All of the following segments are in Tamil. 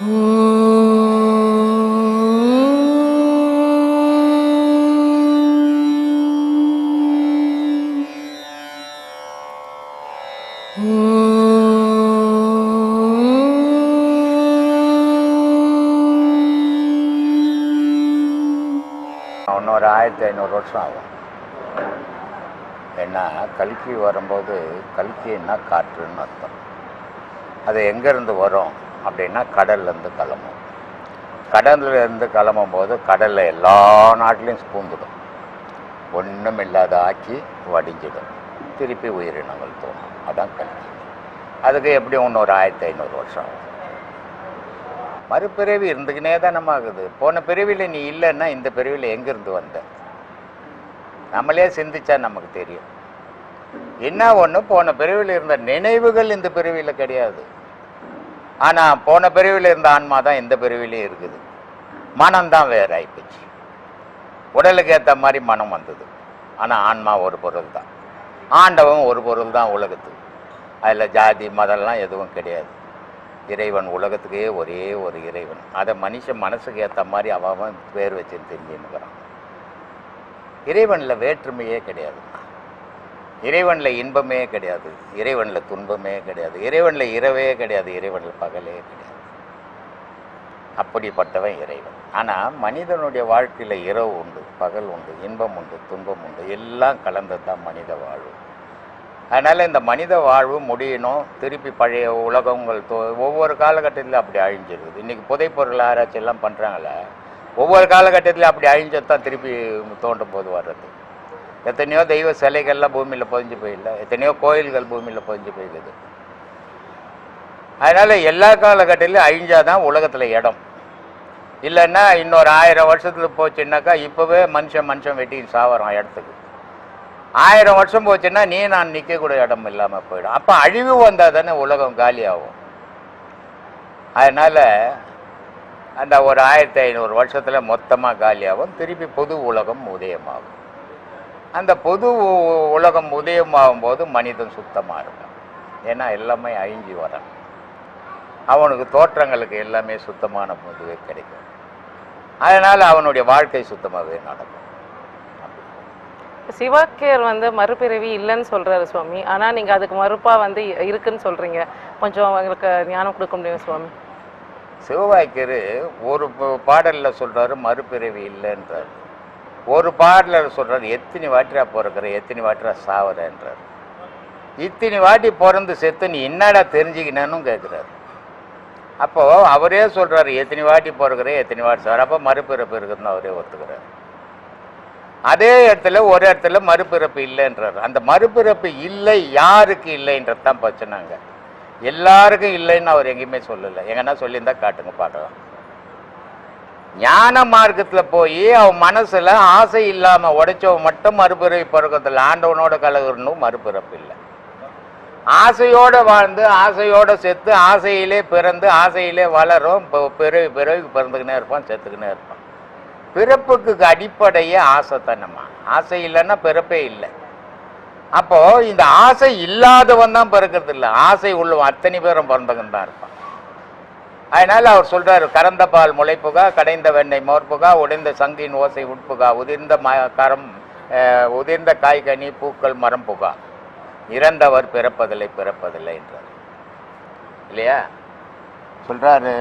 இன்னொரு ஆயிரத்தி ஐநூறு வருஷம் ஆகும். ஏன்னா கல்கி வரும்போது கல்கின்னா காற்றுன்னு அர்த்தம். அது எங்கேருந்து வரும்? அப்படின்னா கடல்லேருந்து கிளம்பும். கடல்லேருந்து கிளம்பும் போது கடலில் எல்லா நாட்டிலையும் பூந்துடும் ஒன்றும் இல்லாத ஆக்கி வடிஞ்சிடும். திருப்பி உயிரினங்கள் தோணும் அதான் கல்வி அதுக்கு எப்படியும் இன்னொரு ஆயிரத்தி ஐநூறு வருஷம் ஆகும். மறுபிறவி இருந்துக்கினே நம்ம ஆகுது. போன பிறவியில் நீ இல்லைன்னா இந்த பிறவியில் எங்கேருந்து வந்த? நம்மளே சிந்திச்சா நமக்கு தெரியும். என்ன ஒன்று போன பிறவியில் இருந்த நினைவுகள் இந்த பிறவியில் கிடையாது. ஆனால் போன பிரிவில் இருந்த ஆன்மா தான் இந்த பிரிவிலையும் இருக்குது. மனம்தான் வேற ஆகிப்போச்சு உடலுக்கு ஏற்ற மாதிரி மனம் வந்தது. ஆனால் ஆன்மா ஒரு பொருள் தான். ஆண்டவன் ஒரு பொருள் தான் உலகத்துக்கு. அதில் ஜாதி மதம்லாம் எதுவும் கிடையாது. இறைவன் உலகத்துக்கே ஒரே ஒரு இறைவன். அதை மனுஷன் மனசுக்கு ஏற்ற மாதிரி அவன் பேர் வச்சுன்னு தெரிஞ்சுன்னுக்கிறான் இறைவனில் வேற்றுமையே கிடையாது. இறைவனில் இன்பமே கிடையாது இறைவனில் துன்பமே கிடையாது இறைவனில் இரவே கிடையாது இறைவனில் பகலே கிடையாது. அப்படிப்பட்டவன் இறைவன். ஆனால் மனிதனுடைய வாழ்க்கையில் இரவு உண்டு பகல் உண்டு இன்பம் உண்டு துன்பம் உண்டு எல்லாம் கலந்தது தான் மனித வாழ்வு. அதனால் இந்த மனித வாழ்வு முடியணும் திருப்பி பழைய உலகங்கள் தோ ஒவ்வொரு காலகட்டத்திலும் அப்படி அழிஞ்சிருக்குது. இன்றைக்கி புதைப்பொருள் ஆராய்ச்சி எல்லாம் பண்ணுறாங்களே ஒவ்வொரு காலகட்டத்திலும் அப்படி அழிஞ்சது தான் திருப்பி தோண்டும் போது வர்றது. எத்தனையோ தெய்வ சிலைகள்லாம் பூமியில் பொதிஞ்சு போயிடல எத்தனையோ கோயில்கள் பூமியில் பொதிஞ்சு போயிடுது அதனால் எல்லா காலகட்டத்திலும் அழிஞ்சாதான் உலகத்தில் இடம். இல்லைன்னா இன்னொரு ஆயிரம் வருஷத்துக்கு போச்சுன்னாக்கா இப்போவே மனுஷன் மனுஷன் வெட்டி சாவறான் இடத்துக்கு. ஆயிரம் வருஷம் போச்சுன்னா நீ நான் நிற்கக்கூடிய இடம் இல்லாமல் போயிடும். அப்போ அழிவு வந்தால் தானே உலகம் காலியாகும். அதனால் அந்த ஒரு ஆயிரத்தி ஐநூறு வருஷத்தில் மொத்தமாக காலியாகும். திருப்பி பொது உலகம் உதயமாகும். அந்த பொது உலகம் உதயமாகும் போது மனிதன் சுத்தமாக இருக்கான் ஏன்னா எல்லாமே அழிஞ்சி வரான் அவனுக்கு தோற்றங்களுக்கு எல்லாமே சுத்தமான இதுவே கிடைக்கும். அதனால் அவனுடைய வாழ்க்கை சுத்தமாகவே நடக்கும். சிவாக்கியர் வந்து மறுபிறவி இல்லைன்னு சொல்றாரு சுவாமி. ஆனா நீங்க அதுக்கு மறுப்பா வந்து இருக்குன்னு சொல்றீங்க. கொஞ்சம் உங்களுக்கு ஞானம் கொடுக்க முடியும் சுவாமி? சிவவாக்கியர் ஒரு பாடல்ல சொல்றாரு மறுபிறவி இல்லைன்றார். ஒரு பாடலில் சொல்கிறார் எத்தனை வாட்டிரா பிறக்கிற? எத்தனை வாட்டிரா சாவறன்றார். இத்தனை வாட்டி பிறந்து செத்து நீ என்னடா தெரிஞ்சுக்கினேன்னு கேட்குறாரு அப்போது அவரே சொல்கிறாரு எத்தனை வாட்டி பிறக்கிற? எத்தனை வாட்டி சார் அப்போ மறுபிறப்பு இருக்குதுன்னு அவரே ஒத்துக்கிறார். அதே இடத்துல ஒரு இடத்துல மறுபிறப்பு இல்லைன்றார். அந்த மறுபிறப்பு இல்லை யாருக்கு இல்லைன்றது தான் பிரச்சனைங்க. எல்லாருக்கும் இல்லைன்னு அவர் எங்கேயுமே சொல்லலை. எங்கன்னா சொல்லியிருந்தா காட்டுங்க பார்க்கலாம். ஞான மார்க்கத்தில் போய் அவன் மனசில் ஆசை இல்லாமல் உடைச்சவன் மட்டும் மறுபிறவி பிறக்கத்தில் ஆண்டவனோட கலகரணும் மறுபிறப்பு இல்லை. ஆசையோடு வாழ்ந்து ஆசையோடு செத்து ஆசையிலே பிறந்து ஆசையிலே வளரும் இப்போ பிறவி பிறவிக்கு பிறந்துக்கினே இருப்பான் செத்துக்கினே இருப்பான். பிறப்புக்கு அடிப்படையே ஆசை தானம்மா ஆசை இல்லைன்னா பிறப்பே இல்லை. அப்போது இந்த ஆசை இல்லாதவன் தான் பிறக்கிறது இல்லை ஆசை உள்ளவன் அத்தனை பேரும் பிறந்தவன் தான் இருப்பான். அதனால் அவர் சொல்கிறார் கறந்த பால் முளைப்புகா கடைந்த வெண்ணெய் மோர்ப்புகா உடைந்த சங்கின் ஓசை உட்புகா உதிர்ந்த ம கரம் உதிர்ந்த காய்கனி பூக்கள் மரம் புகா இறந்தவர் பிறப்பதில்லை பிறப்பதில்லை என்றார். இல்லையா? சொல்கிறாரு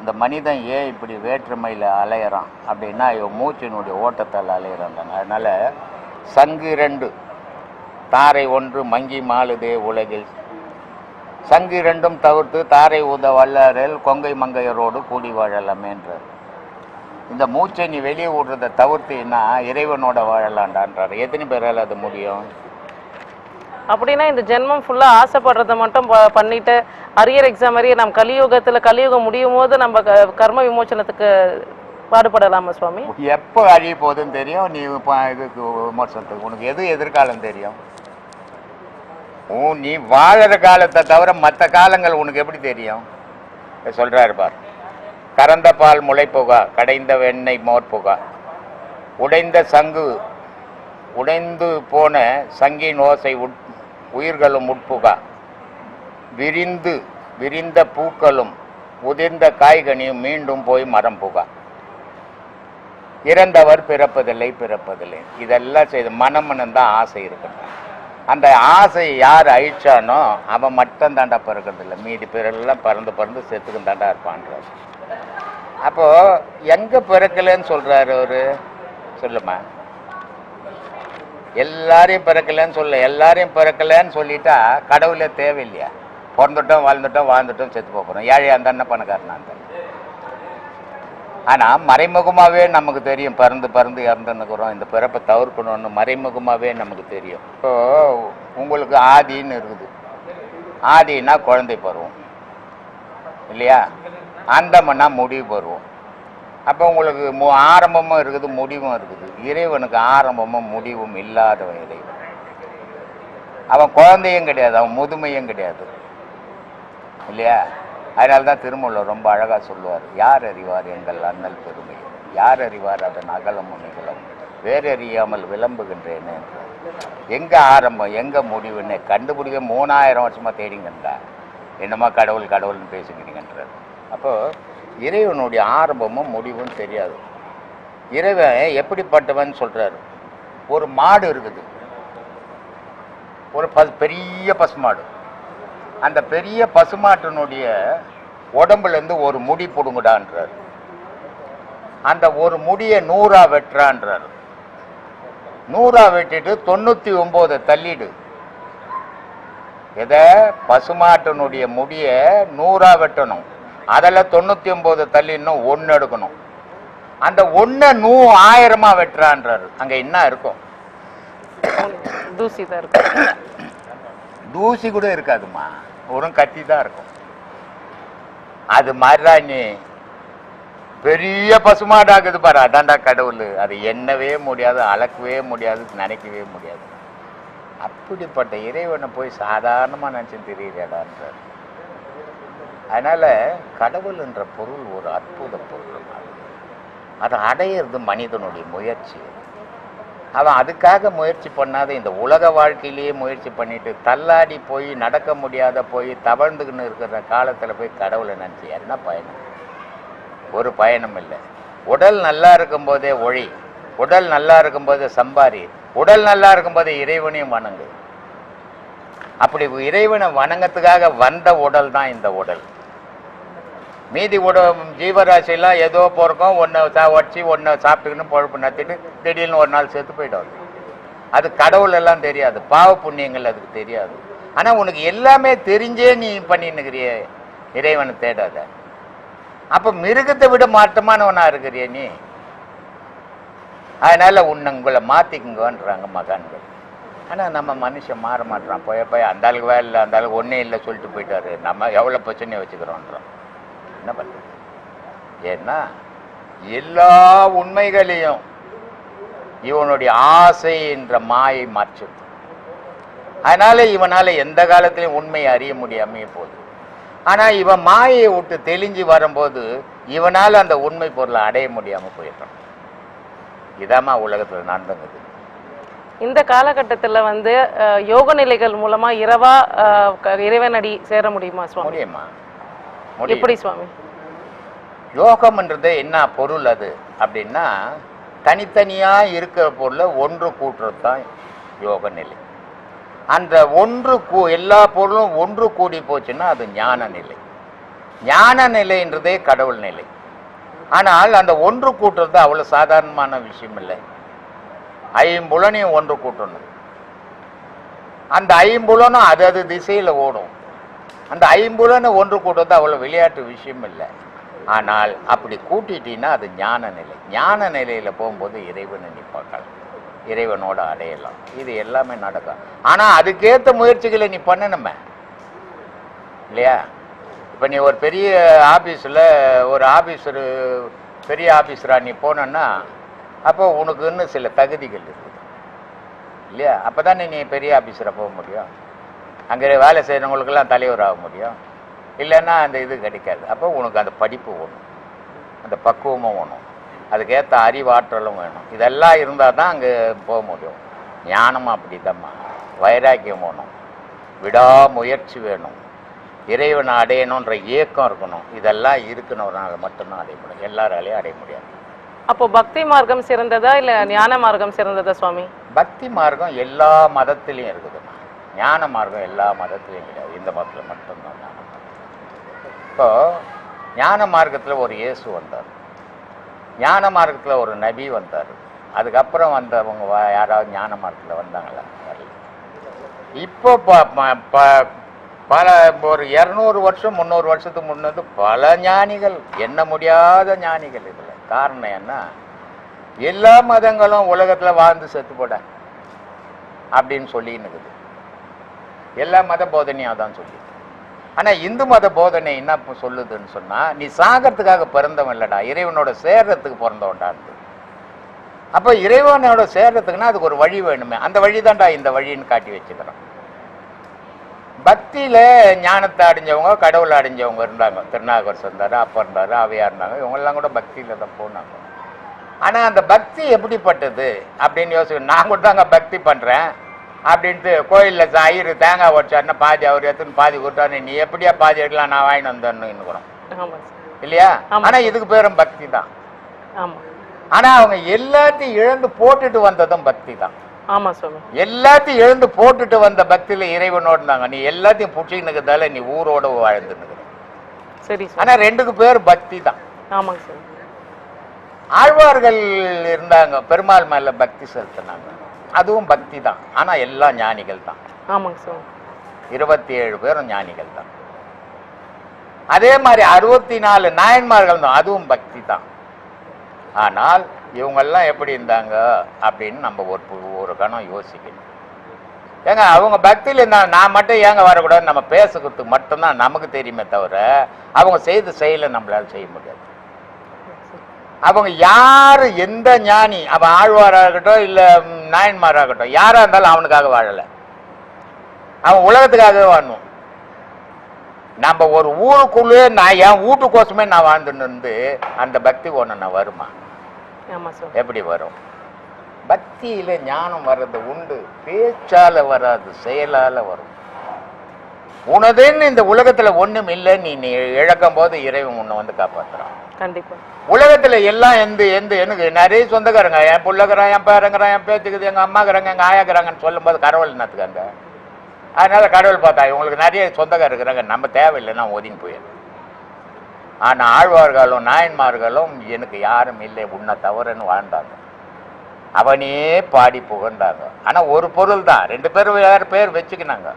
இந்த மனிதன் ஏன் இப்படி வேற்றுமையில் அலையிறான்? அப்படின்னா இவன் மூச்சினுடைய ஓட்டத்தால் அலையிறான் அதனால் சங்கு இரண்டு தாரை ஒன்று மங்கி மாளுதே உலகில் சங்கு இரண்டும் தவிர்த்து தாரை ஊத வல்லாரில் கொங்கை மங்கையரோடு கூடி வாழலாமேன்றார் இந்த மூச்சை நீ வெளியே விடுறதை தவிர்த்தீன்னா இறைவனோட வாழலாண்டான்றார். எத்தனை பேரால் அது முடியும்? அப்படின்னா இந்த ஜென்மம் ஃபுல்லா ஆசைப்படுறத மட்டும் பண்ணிட்டு அரியர் எக்ஸாம் மாதிரி நம்ம கலியுகத்துல கலியுகம் முடியும் போது நம்ம கர்ம விமோசனத்துக்கு பாடுபடலாமா சுவாமி? எப்போ அழிய போகுதுன்னு தெரியும் நீ இப்போ இதுக்கு விமர்சனத்துக்கு உனக்கு எது எதிர்காலம் தெரியும்? உன் நீ வாழற காலத்தை தவிர மற்ற காலங்கள் உனக்கு எப்படி தெரியும்? சொல்கிறாரு சொல்றாரு பார். கறந்த பால் முளைப்புகா கடைந்த வெண்ணெய் மோர்புகா உடைந்த சங்கு உடைந்து போன சங்கின் ஓசை உட் உயிர்களும் உட்புகா விரிந்து விரிந்த பூக்களும் உதிர்ந்த காய்கனியும் மீண்டும் போய் மரம் புகா. இறந்தவர் பிறப்பதில்லை பிறப்பதில்லை. இதெல்லாம் செய்து மனமனம் தான் ஆசை இருக்கின்றான் அந்த ஆசை யார் அழிச்சானோ அவன் மட்டும் தாண்டா பிறக்கிறதில்ல. மீதி பேரெல்லாம் பறந்து பறந்து செத்துக்கும் தாண்டா இருப்பான்றார். அப்போ எங்க பிறக்கலன்னு சொல்றாரு அவரு? சொல்லுமா. எல்லாரையும் பிறக்கலன்னு சொல்ல. எல்லாரையும் பிறக்கலன்னு சொல்லிட்டா கடவுளே தேவையில்லையா? பிறந்துட்டோம் வாழ்ந்துட்டோம் வாழ்ந்துட்டோம் செத்து போகிறோம் ஏழையா இருந்தா என்ன பணக்காரனா இருந்தா ஆனால் மறைமுகமாகவே நமக்கு தெரியும் பறந்து பறந்து இறந்துன்னுக்குறோம் இந்த பிறப்பை தவிர்க்கணும்னு மறைமுகமாகவே நமக்கு தெரியும். இப்போ உங்களுக்கு ஆதின்னு இருக்குது. ஆதினா குழந்தை பருவம். இல்லையா? அந்தம்னா முடிவு பருவம். அப்போ உங்களுக்கு மு ஆரம்பமும் இருக்குது முடிவும் இருக்குது. இறைவனுக்கு ஆரம்பமும் முடிவும் இல்லாதவன் இறைவன். அவன் குழந்தையும் கிடையாது அவன் முதுமையும் கிடையாது. இல்லையா? அதனால தான் திருமூலர் ரொம்ப அழகாக சொல்லுவார் யார் அறிவார் எங்கள் அண்ணல் பெருமை? யார் அறிவார் அதன் அகலமும் நிகழும் வேறறியாமல் விளம்புகின்றேன்னு எங்கே ஆரம்பம் எங்கே முடிவுன்னு கண்டுபிடிக்க மூணாயிரம் வருஷமாக தேடிங்கன்றா என்னமா கடவுள் கடவுள்னு பேசிக்கிறீங்கன்றார் அப்போது இறைவனுடைய ஆரம்பமும் முடிவும் தெரியாது. இறைவன் எப்படிப்பட்டவன் சொல்கிறாரு ஒரு மாடு இருக்குது. ஒரு ப பெரிய பசுமாடு அந்த பெரிய பசுமாட்டினுடைய உடம்புலேருந்து ஒரு முடி பிடுங்குடான்றார். அந்த ஒரு முடியை நூறா வெட்டுறான்றார். நூறா வெட்டிட்டு தொண்ணூற்றி ஒம்போதை தள்ளிடு. எதை? பசுமாட்டினுடைய முடியை நூறா வெட்டணும். அதில் தொண்ணூற்றி ஒம்பது தள்ளிடணும் ஒன்று எடுக்கணும். அந்த ஒன்றை நூ ஆயிரமா வெட்டுறான்றாரு. அங்கே என்ன இருக்கும்? தூசி தான் இருக்கு தூசி கூட இருக்காதும்மா. வெறும் கத்தி தான் இருக்கும். அது மாதிரிதான் நீ பெரிய பசுமாடாக்குது பாரு. அதான்டா கடவுள். அது எண்ணவே முடியாது அளக்கவே முடியாது நினைக்கவே முடியாது. அப்படிப்பட்ட இறைவனை போய் சாதாரணமாக நினச்சி தெரியுறடான்றார் அதனால் கடவுள் என்ற பொருள் ஒரு அற்புத பொருள் அதை அடையிறது மனிதனுடைய முயற்சி. அவன் அதுக்காக முயற்சி பண்ணாத இந்த உலக வாழ்க்கையிலேயே முயற்சி பண்ணிட்டு தள்ளாடி போய் நடக்க முடியாத போய் தவழ்ந்துக்கின்னு இருக்கிற காலத்தில் போய் கடவுளை நினச்சி என்ன பயணம்? ஒரு பயணம் இல்லை. உடல் நல்லா இருக்கும்போதே ஒழி உடல் நல்லா இருக்கும்போது சம்பாரி உடல் நல்லா இருக்கும்போது இறைவனையும் வணங்கு. அப்படி இறைவனை வணங்கத்துக்காக வந்த உடல் தான் இந்த உடல். மீதி உட ஜீவராசியெல்லாம் ஏதோ பிறக்கும் ஒன்றை சா வச்சு ஒன்றை சாப்பிட்டுக்கின்னு பொழப்பு நடத்திட்டு திடீர்னு ஒரு நாள் செத்து போயிடும் அது. கடவுள் எல்லாம் தெரியாது. பாவ புண்ணியங்கள் அதுக்கு தெரியாது. ஆனால் உனக்கு எல்லாமே தெரிஞ்சே நீ பண்ணின்னுக்கிறிய. இறைவனை தேடாத. அப்போ மிருகத்தை விட மாற்றமானவனாக இருக்கிறிய நீ? அதனால் உன்னை உங்களை மாற்றிக்குங்கன்றாங்க மகான்கள். ஆனால் நம்ம மனுஷன் மாற மாட்டுறான் போய் போய் அந்த அளவுக்கு வேலை இல்லை அந்த அளவுக்கு ஒன்றே இல்லை சொல்லிட்டு போயிட்டாரு. நம்ம எவ்வளோ பிரச்சனையை வச்சுக்கிறோன்றோம். என்ன பண்ணுறது ஏன்னா எல்லா உண்மைகளையும் இவனுடைய ஆசை என்ற மாயை மறைச்சிடும் அதனால இவனால எந்த காலத்திலையும் உண்மையை அறிய முடியாமையே போகுது. ஆனா இவன் மாயை விட்டு தெளிஞ்சு வரும்போது இவனால அந்த உண்மை பொருளை அடைய முடியாம போயிடுறான். இதாம்மா உலகத்துல நடந்துங்குது இந்த காலகட்டத்துல வந்து யோக நிலைகள் மூலமா இரவா இறைவனடி சேர முடியுமா முடியுமா? எப்படி சுவாமி? யோகம்ன்றது என்ன பொருள் அது அப்படின்னா தனித்தனியா இருக்கிற பொருளை ஒன்று கூட்டுறது தான் யோக நிலை. அந்த ஒன்று கூ எல்லா பொருளும் ஒன்று கூடி போச்சுன்னா அது ஞான நிலை. ஞான நிலைன்றதே கடவுள் நிலை. ஆனால் அந்த ஒன்று கூட்டுறது அவ்வளோ சாதாரணமான விஷயம் இல்லை ஐம்புலனையும் ஒன்று கூட்டணும். அந்த ஐம்புலனும் அது அது திசையில் ஓடும். அந்த ஐம்புலன்னு ஒன்று கூட்டுறது அவ்வளோ விளையாட்டு விஷயம் இல்லை. ஆனால் அப்படி கூட்டிட்டீங்கன்னா அது ஞான நிலை. ஞான நிலையில் போகும்போது இறைவனை நீ பார்க்கலாம். இறைவனோட அடையலாம். இது எல்லாமே நடக்கும். ஆனால் அதுக்கேற்ற முயற்சிகளை நீ பண்ணணுமே? இல்லையா? இப்போ நீ ஒரு பெரிய ஆஃபீஸில் ஒரு ஆஃபீஸர் பெரிய ஆஃபீஸராக நீ போனன்னா அப்போ உனக்குன்னு சில தகுதிகள் இருக்குது. இல்லையா? அப்போ தானே நீ பெரிய ஆஃபீஸராக போக முடியும்? அங்கே வேலை செய்கிறவங்களுக்கெல்லாம் தலைவர் ஆக முடியும். இல்லைன்னா அந்த இது கிடைக்காது. அப்போ உனக்கு அந்த படிப்பு வேணும். அந்த பக்குவமும் வேணும். அதுக்கேற்ற அறிவாற்றலும் வேணும். இதெல்லாம் இருந்தால் தான் அங்கே போக முடியும். ஞானம் அப்படிதாம்மா வைராக்கியம் வேணும். விடாமுயற்சி வேணும். இறைவனை அடையணுன்ற ஏக்கம் இருக்கணும். இதெல்லாம் இருக்கணும்னால மட்டும்தான் அடைய முடியும். எல்லாராலையும் அடைய முடியாது. அப்போ பக்தி மார்க்கம் சிறந்ததா இல்ல ஞான மார்க்கம் சிறந்ததா சுவாமி? பக்தி மார்க்கம் எல்லா மதத்திலையும் இருக்குதுண்ணா ஞான மார்க்கம் எல்லா மதத்துலேயும் கிடையாது. இந்த மதத்தில் மட்டும்தான் ஞான இப்போ ஞான மார்க்கத்தில் ஒரு இயேசு வந்தார். ஞான மார்க்கத்தில் ஒரு நபி வந்தார். அதுக்கப்புறம் வந்தவங்க யாராவது ஞான மார்க்கத்தில் வந்தாங்களா? வரல. இப்போ ப- ப- பல ஒரு இரநூறு வருஷம் முந்நூறு வருஷத்துக்கு முன்னது பல ஞானிகள் எண்ண முடியாத ஞானிகள் இதில். காரணம் என்ன? எல்லா மதங்களும் உலகத்தில் வாழ்ந்து செத்து போட அப்படின்னு சொல்லின்னு இருக்குது எல்லா மத போதனையும் அதான் சொல்லி. ஆனால் இந்து மத போதனை என்ன சொல்லுதுன்னு சொன்னால் நீ சாகிறதுக்காக பிறந்தவன் இல்லடா இறைவனோட சேர்றதுக்கு பிறந்தவன்டான்னு அப்போ இறைவனோட சேர்றதுக்குன்னா அதுக்கு ஒரு வழி வேணுமே. அந்த வழி தான்டா இந்த வழின்னு காட்டி வச்சுக்கிறோம். பக்தியில ஞானத்தை அடைஞ்சவங்க கடவுளை அடைஞ்சவங்க இருந்தாங்க. திருநாகர் இருந்தாரு அப்பா இருந்தாரு அவையா இருந்தாங்க. இவங்கெல்லாம் கூட பக்தியில தான் போனாங்க. ஆனா அந்த பக்தி எப்படிப்பட்டது அப்படின்னு யோசிக்க நான் கூட தாங்க பக்தி பண்றேன். அப்படின்ட்டு கோயில்ல ஐயரு தேங்காய் உடச்சாருன்னா பாதி அவர் எடுத்துன்னு பாதி கொடுத்தாரு. நீ எப்படியா பாதி எடுக்கலாம்? நான் வாங்கிட்டு வந்தேன்னு சார். இல்லையா? ஆமா. ஆனா இதுக்கு பேரும் பக்தி தான். ஆமா. ஆனா அவங்க எல்லாத்தையும் இழந்து போட்டுட்டு வந்ததும் பக்தி தான். எல்லாத்தையும் எழுந்து போட்டுட்டு வந்த பக்தியில இறைவனோட இருந்தாங்க. நீ எல்லாத்தையும் புடிச்சுக்கினுக்கிறதால நீ ஊரோட வாழ்ந்துன்னு சரி சார். ஆனா ரெண்டுக்கு பேர் பக்தி தான். ஆமாங்க சார். ஆழ்வார்கள் இருந்தாங்க. பெருமாள் மேல பக்தி செலுத்தினாங்க. அதுவும் பக்தி தான். ஆனா எல்லாம் ஞானிகள் தான். ஆமாங்க சார். இருபத்தி ஏழு பேரும் ஞானிகள் தான். அதே மாதிரி அறுபத்தி நாலு நாயன்மார்கள் தான். அதுவும் பக்தி தான். ஆனால் இவங்கெல்லாம் எப்படி இருந்தாங்க அப்படின்னு நம்ம ஒரு ஒரு கணம் யோசிக்கணும். ஏங்க அவங்க பக்தியில் இருந்தாங்க நான் மட்டும் ஏங்க வரக்கூடாது நம்ம பேசுறதுக்கு மட்டும்தான் நமக்கு தெரியுமே தவிர அவங்க செய்த செயலை நம்மளால செய்ய முடியாது. அவங்க யாரு எந்த ஞானி? அவன் ஆழ்வாராகட்டும் இல்லை நாயன்மாராகட்டும் யாரா இருந்தாலும் அவனுக்காக வாழலை. அவன் உலகத்துக்காகவே வாழணும் நம்ம ஒரு ஊருக்குள்ளே நான் என் வீட்டுக்கோசமே நான் வாழ்ந்துன்னு இருந்து அந்த பக்தி ஒன்று நான் வருமா? எப்படி வரும்? பக்தியில ஞானம் வர்றது உண்டு பேச்சால வராது செயலால வரும். உனதுன்னு இந்த உலகத்துல ஒண்ணும் இல்லை நீ நீ இழக்கும் போது இறைவன் உன்னை வந்து காப்பாத்துறான். கண்டிப்பாக உலகத்துல எல்லாம் எந்த எந்த எனக்கு நிறைய சொந்தக்காரங்க என் பிள்ளைக்கிறான் என் பேரங்கிறான் என் பேத்துக்குது எங்க அம்மாக்குறாங்க எங்க ஆயாக்குறாங்கன்னு சொல்லும்போது கடவுள் என்னத்துக்காங்க அதனால கடவுள் பார்த்தா இவங்களுக்கு நிறைய சொந்தக்காரர் இருக்கிறாங்க. நம்ம தேவையில்லைன்னா ஒதுங்கி போயிடும். ஆனா ஆழ்வார்களும் நாயன்மார்களும் எனக்கு யாரும் இல்லை. உன்னை தவறுன்னு வாழ்ந்தாங்க. அவனே பாடி புகழ்ந்தாங்க. ஆனா ஒரு பொருள் தான். ரெண்டு பேரும் வேறு பேர் வச்சுக்கினாங்க.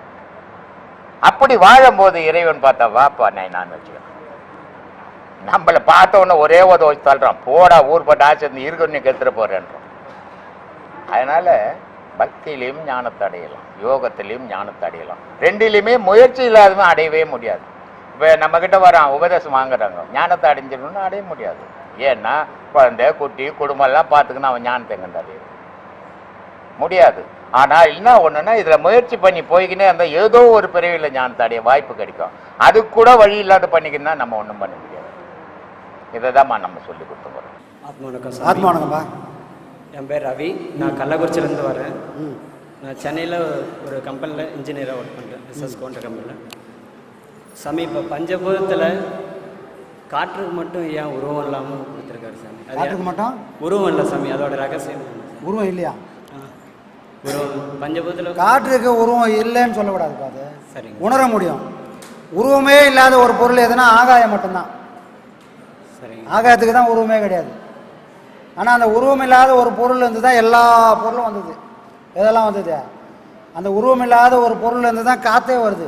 அப்படி வாழும்போது இறைவன் பார்த்தா வாப்பா நான் நான் வச்சுக்கிறேன். நம்மளை பார்த்த உடனே ஒரே உதவ வச்சு தள்ளுறான். போடா ஊர்பட்ட ஆசை இருந்து இருக்கணும் நீ கெத்துற போறேன்றோம் அதனால பக்தியிலையும் ஞானத்தை அடையலாம். யோகத்திலையும் ஞானத்தை அடையலாம். ரெண்டிலையுமே முயற்சி இல்லாதவன் அடையவே முடியாது. இப்போ நம்ம கிட்ட வரான் உபதேசம் வாங்குறாங்க. ஞானத்தை அடைஞ்சிடணும்னு அடைய முடியாது. ஏன்னா குழந்தை குட்டி குடும்பம் எல்லாம் அவன் ஞானத்தை எங்கே அடையும் முடியாது. ஆனால் என்ன ஒன்றுன்னா இதில் முயற்சி பண்ணி போய்கினே இருந்தால் ஏதோ ஒரு பிரிவில் ஞானத்தை அடைய வாய்ப்பு கிடைக்கும். அது கூட வழி இல்லாத பண்ணிக்கின்னா நம்ம ஒன்றும் பண்ண முடியும் இதை தான் நம்ம சொல்லி கொடுத்துக்கிறோம் ஆத்மா வணக்கம். ஆத்மா வணக்கம்பா என் பேர் ரவி. நான் கள்ளக்குறிச்சிலேருந்து வரேன். ம். நான் சென்னையில் ஒரு கம்பெனியில் இன்ஜினியராக ஒர்க் பண்ணுறேன் எஸ்எஸ் கோன்ற கம்பெனியில் சாமி இப்போ பஞ்சபூதத்தில் காற்றுக்கு மட்டும் ஏன் உருவம் இல்லாமல் கொடுத்துருக்காரு சாமி. அது காற்றுக்கு? மட்டும்? உருவம் இல்லை சாமி அதோட ரகசியம்? உருவம் இல்லையா? ஆ. உருவம் பஞ்சபூதத்தில் காற்றுக்கு உருவம் இல்லைன்னு சொல்லக்கூடாதுப்பா அது சரிங்க. உணர முடியும். உருவமே இல்லாத ஒரு பொருள் எதுனா ஆகாயம் மட்டும்தான். ஆகாயத்துக்கு தான் உருவமே கிடையாது. ஆனால் அந்த உருவம் இல்லாத ஒரு பொருள் இருந்து தான் எல்லா பொருளும் வந்தது. எதெல்லாம் வந்தது? அந்த உருவம் இல்லாத ஒரு பொருள் இருந்து தான் காற்றே வருது.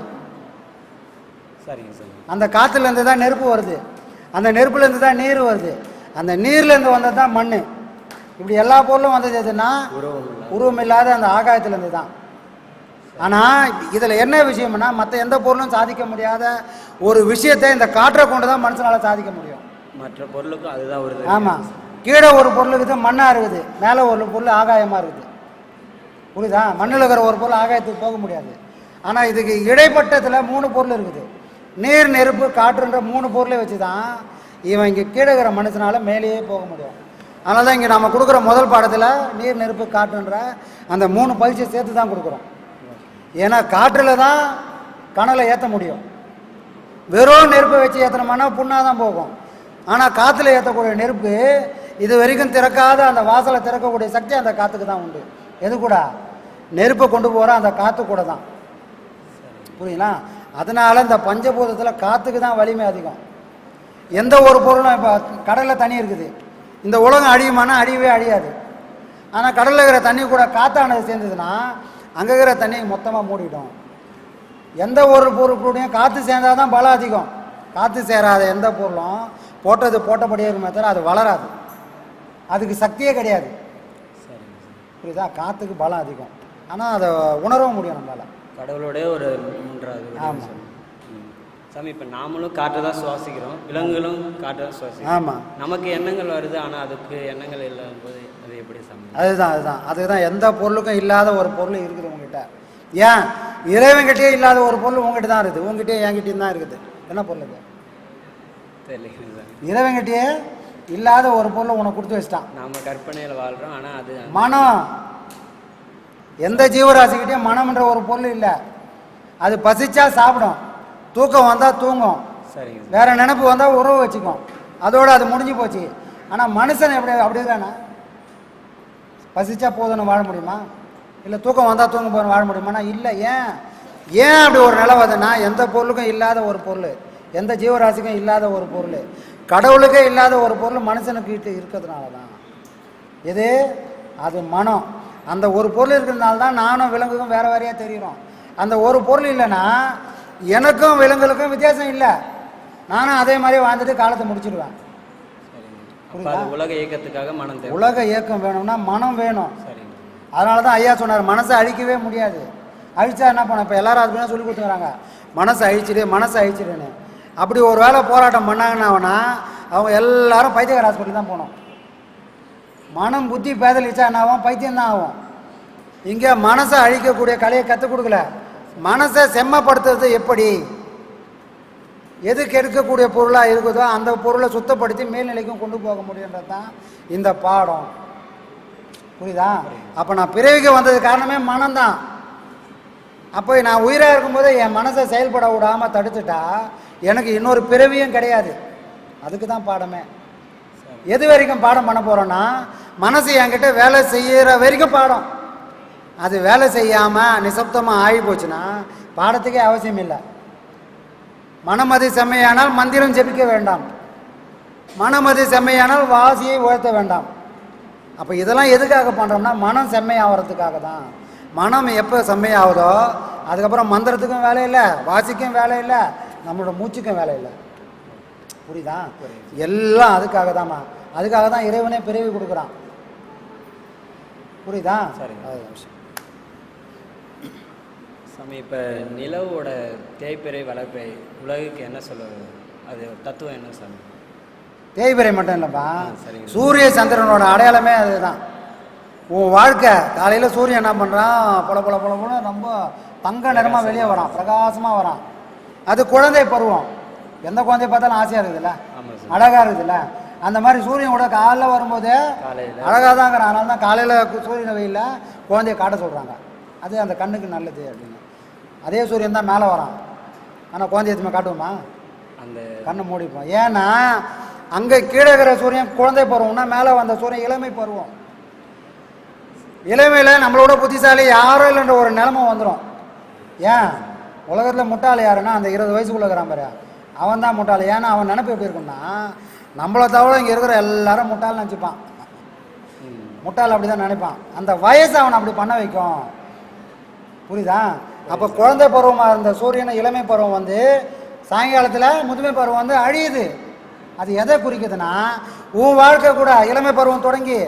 சரிங்க சாமி அந்த காற்றுலேருந்து தான் நெருப்பு வருது. அந்த நெருப்புலேருந்து தான் நீர் வருது. அந்த நீர்லேருந்து வந்தது தான் மண் இப்படி எல்லா பொருளும் வந்தது இல்லை உருவம் இல்லாத அந்த ஆகாயத்திலேருந்து தான் ஆனால் இதில் என்ன விஷயம்னா மற்ற எந்த பொருளும் சாதிக்க முடியாத ஒரு விஷயத்தை இந்த காற்றை கொண்டு தான் மனுஷனால் சாதிக்க முடியும். மற்ற பொருளுக்கும் அதுதான் வருது ஆமாம் கீழே ஒரு பொருள் இருக்குது மண்ணாக இருக்குது மேலே ஒரு பொருள் ஆகாயமாக இருக்குது. புரியுதா? மண்ணில் இருக்கிற ஒரு பொருள் ஆகாயத்துக்கு போக முடியாது. ஆனால் இதுக்கு இடைப்பட்டத்தில் மூணு பொருள் இருக்குது. நீர் நெருப்பு காற்றுன்ற மூணு பொருளை வச்சு தான் இவன் இங்கே கீழே இருக்கிற மனுஷனால மேலேயே போக முடியும். அதனால தான் இங்கே நம்ம கொடுக்குற முதல் பாடத்தில் நீர் நெருப்பு காற்றுன்ற அந்த மூணு பயிற்சியை சேர்த்து தான் கொடுக்குறோம். ஏன்னா காற்றில் தான் கனலை ஏற்ற முடியும். வெறும் நெருப்பை வச்சு ஏற்றினோம்னா புண்ணாக தான் போகும். ஆனால் காற்றுல ஏற்றக்கூடிய நெருப்பு இது வரைக்கும் திறக்காத அந்த வாசலை திறக்கக்கூடிய சக்தி அந்த காற்றுக்கு தான் உண்டு. எது கூட? நெருப்பை கொண்டு போகிற அந்த காற்று கூட தான். புரியுங்களா அதனால் இந்த பஞ்சபூதத்தில் காற்றுக்கு தான் வலிமை அதிகம். எந்த ஒரு பொருளும் இப்போ கடலில் தண்ணி இருக்குது. இந்த உலகம் அழியுமானா அழியவே அழியாது. ஆனால் கடலில் இருக்கிற தண்ணி கூட காற்றானது சேர்ந்ததுன்னா அங்கே இருக்கிற தண்ணி மொத்தமாக மூடிடும். எந்த ஒரு பொருளுடையும் காற்று சேர்ந்தால் தான் பலம் அதிகம். காற்று சேராத எந்த பொருளும் போட்டது போட்டபடியே இருக்குமே தவிர அது வளராது. அதுக்கு சக்தியே கிடையாது. புரியுதா? காற்றுக்கு பலம் அதிகம். ஆனால் அதை உணரவும் முடியும் நம்மளால். கடவுளோடைய ஒரு மூன்றாவது வடிவம் ஆமா. சாமி. இப்போ நாமளும் காற்றை தான் சுவாசிக்கிறோம். விலங்குகளும் காற்றை தான் சுவாசிக்கிறோம். ஆமாம் நமக்கு எண்ணங்கள் வருது ஆனால் அதுக்கு எண்ணங்கள் இல்லாத போது அது எப்படி சாமி? அதுதான் அதுதான். அதுதான் எந்த பொருளுக்கும் இல்லாத ஒரு பொருள் இருக்குது உங்ககிட்ட. ஏன்? இறைவன்கிட்டயே இல்லாத ஒரு பொருள் உங்ககிட்ட தான் இருக்குது. உங்ககிட்டயே என்கிட்டயும் தான் இருக்குது. என்ன பொருள் இது இறைவன்கிட்டயே இல்லாத ஒரு பொருளை உனக்கு கொடுத்து வச்சிட்டான். நாம கற்பனையில் வாழ்கிறோம் ஆனால் அது மனம். எந்த ஜீவராசிக்கிட்டையும் மனம்ன்ற ஒரு பொருள் இல்லை. அது பசிச்சா சாப்பிடும். தூக்கம் வந்தால் தூங்கும். சரிங்க. சார் வேற நினைப்பு வந்தால் உறவு வச்சுக்கும். அதோட அது முடிஞ்சு போச்சு. ஆனால் மனுஷன் எப்படி அப்படி தானே பசிச்சா போதும்னு வாழ முடியுமா? இல்லை தூக்கம் வந்தால் தூங்க போதும் வாழ முடியுமானா இல்லை ஏன்? ஏன் அப்படி ஒரு நிலை வருதுன்னா எந்த பொருளுக்கும் இல்லாத ஒரு பொருள். எந்த ஜீவராசிக்கும் இல்லாத ஒரு பொருள். கடவுளுக்கே இல்லாத ஒரு பொருள் மனுஷனுக்கு கிட்ட இருக்கிறதுனால தான் எது? அது மனம். அந்த ஒரு பொருள் இருக்கிறதுனால தான் நானும் விலங்குக்கும் வேற வேறையாக தெரிகிறோம். அந்த ஒரு பொருள் இல்லைன்னா எனக்கும் விலங்குகளுக்கும் வித்தியாசம் இல்லை. நானும் அதே மாதிரி வாழ்ந்துட்டு காலத்தை முடிச்சிடுவேன். உலக இயக்கத்துக்காக மனம் உலக இயக்கம் வேணும்னா மனம் வேணும். அதனால தான் ஐயா சொன்னார் மனசை அழிக்கவே முடியாது. அழிச்சா என்ன பண்ண இப்போ எல்லாரும் அதுக்கு சொல்லி கொடுத்துக்கிறாங்க. மனசை அழிச்சிடு மனசை அழிச்சிடுன்னு. அப்படி ஒரு வேளை போராட்டம் பண்ணாங்கன்னா அவங்க எல்லாரும் பைத்தியக்கார ஹாஸ்பிட்டல் தான் போகணும். மனம் புத்தி பேதலிச்சா என்ன ஆகும்? பைத்தியம் தான் ஆகும். இங்கே மனசை அழிக்கக்கூடிய கலையை கற்றுக் கொடுக்கல. மனசை செம்மப்படுத்துறது எப்படி? எது கெடுக்கக்கூடிய பொருளாக இருக்குதோ அந்த பொருளை சுத்தப்படுத்தி மேல்நிலைக்கும் கொண்டு போக முடியுன்றது தான் இந்த பாடம். புரியுதா? அப்போ நான் பிறவிக்கு வந்தது காரணமே மனம்தான். அப்போ நான் உயிராக இருக்கும்போது என் மனசை செயல்பட விடாமல் தடுத்துட்டா எனக்கு இன்னொரு பிறவியும் கிடையாது. அதுக்கு தான் பாடமே. எது வரைக்கும் பாடம் பண்ண போகிறோன்னா மனசு என்கிட்ட வேலை செய்கிற வரைக்கும் பாடம். அது வேலை செய்யாமல் நிசப்தமாக ஆகி போச்சுன்னா பாடத்துக்கே அவசியம் இல்லை. மனமதி செம்மையானால் மந்திரம் ஜெபிக்க வேண்டாம். மனமதி செம்மையானால் வாசியை உயர்த்த வேண்டாம். அப்போ இதெல்லாம் எதுக்காக பண்ணுறோம்னா மனம் செம்மையாகிறதுக்காக தான். மனம் எப்போ செம்மையாகுதோ அதுக்கப்புறம் மந்திரத்துக்கும் வேலை இல்லை வாசிக்கும் வேலை இல்லை நம்மளோட மூச்சுக்கும் வேலை இல்லை. புரியுதா? எல்லாம் அதுக்காக தான்மா. அதுக்காக தான் இறைவனே பிறவி கொடுக்குறான். புரியுதா? விஷயம். சாமி இப்போ நிலவோட தேய்பிறை வளர்ப்பிறை உலகுக்கு என்ன சொல்ல அது தத்துவம் என்ன சாமி? தேய்பிறை மட்டும் இல்லைப்பா. சூரிய சந்திரனோட அடையாளமே அதுதான். உன் வாழ்க்கை காலையில் சூரியன் என்ன பண்ணுறான் பொல பொல பொல பொல ரொம்ப தங்க நிறமாக வெளியே வரான். பிரகாசமாக வரான். அது குழந்தை பருவம். எந்த குழந்தைய பார்த்தாலும் ஆசையாக இருக்குதுல்ல? அழகாக இருக்குதுல்ல? அந்த மாதிரி சூரியன் கூட காலைல வரும்போது அழகாக தான் இருக்கிறான் அதனால தான் காலையில் சூரியன் வெயிலில் குழந்தைய காட்ட சொல்கிறாங்க அது அந்த கண்ணுக்கு நல்லது அப்படின்னு. அதே சூரியன் தான் மேலே வரான். ஆனால் குழந்தைய எதுவுமே காட்டுவோமா? அந்த கண்ணை மூடிப்போம். ஏன்னா அங்கே கீழே இருக்கிற சூரியன் குழந்தை பருவம்னா மேலே வந்த சூரியன் இளமை பருவம். இளமையில் நம்மளோட புத்திசாலி யாரும் இல்லைன்ற ஒரு நிலைமை வந்துடும் ஏன்? உலகத்தில் முட்டாள் யாருன்னா அந்த இருபது வயசுக்குள்ள இருக்கிறான் பாரு. அவன் தான் முட்டாள். ஏன்னா அவன் நினப்பு எப்படி இருக்குன்னா நம்மளை தவிர இங்கே இருக்கிற எல்லாரும் முட்டாள்னு நினச்சிப்பான். முட்டாள் அப்படி தான் நினைப்பான். அந்த வயசு அவனை அப்படி பண்ண வைக்கும். புரியுதா? அப்போ குழந்தை பருவமாக இருந்த சூரியனை இளமை பருவம் வந்து சாயங்காலத்தில் முதுமை பருவம் வந்து அழியுது. அது எதை குறிக்குதுன்னா உன் வாழ்க்கை கூட இளமை பருவம் தொடங்கி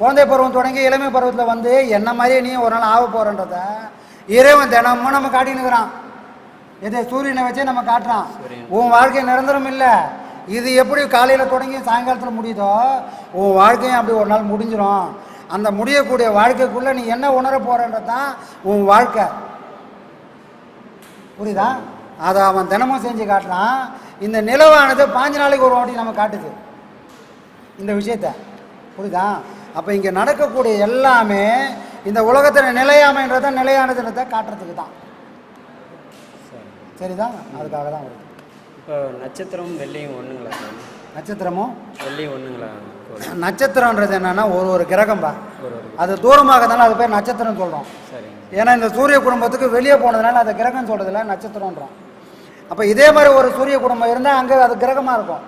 குழந்தை பருவம் தொடங்கி இளமை பருவத்தில் வந்து என்ன மாதிரியே நீ ஒரு நாள் ஆக போகிறன்றத இறைவன் தினமும் நம்ம காட்டினுக்கிறான் இதை சூரியனை வச்சே நம்ம காட்டுறான். உன் வாழ்க்கை நிரந்தரம் இல்லை. இது எப்படி காலையில் தொடங்கி சாயங்காலத்தில் முடியுதோ உன் வாழ்க்கையும் அப்படி ஒரு நாள் முடிஞ்சிடும் அந்த முடியக்கூடிய வாழ்க்கைக்குள்ளே நீ என்ன உணர போகிறன்றது தான் உன் வாழ்க்கை. புரியுதா? அதை அவன் தினமும் செஞ்சு காட்டுறான். இந்த நிலவானது பாஞ்சு நாளைக்கு ஒரு வாட்டி நம்ம காட்டுது. இந்த விஷயத்த. புரியுதா? அப்போ இங்கே நடக்கக்கூடிய எல்லாமே இந்த உலகத்தில் நிலையாமைன்றத நிலையானதுன்றதை காட்டுறதுக்கு தான். சரி சரிதான் அதுக்காக தான் வருது. இப்போ நட்சத்திரம் வெள்ளியும் ஒன்றுங்களா சார் நட்சத்திரமும் வெள்ளியும் ஒன்றுங்களா கோள் நட்சத்திரன்றது என்னன்னா ஒரு ஒரு கிரகம்பா அது தூரமாக இருந்தாலும் அது பேர் நட்சத்திரம் சொல்கிறோம் சரிங்க. ஏன்னா இந்த சூரிய குடும்பத்துக்கு வெளியே போனதுனால அது கிரகம் சொல்கிறதில்ல நட்சத்திரன்றோம் அப்போ இதே மாதிரி ஒரு சூரிய குடும்பம் இருந்தால் அங்கே அது கிரகமாக இருக்கும்.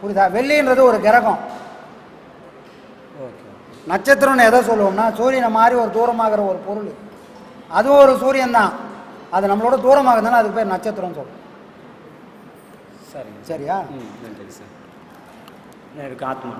புரியுதா? வெள்ளின்றது ஒரு கிரகம். நட்சத்திரம்னு எதை சொல்லுவோம்னா சூரியனை மாதிரி ஒரு தூரமாகிற ஒரு பொருள். அதுவும் ஒரு சூரியன் தான் அது நம்மளோட தூரமாக இருந்தாலும் அதுக்கு பேர் நட்சத்திரம் சொல்லும் சரிங்க. சரியா? நன்றி சார். எனக்கு ஆத்மா.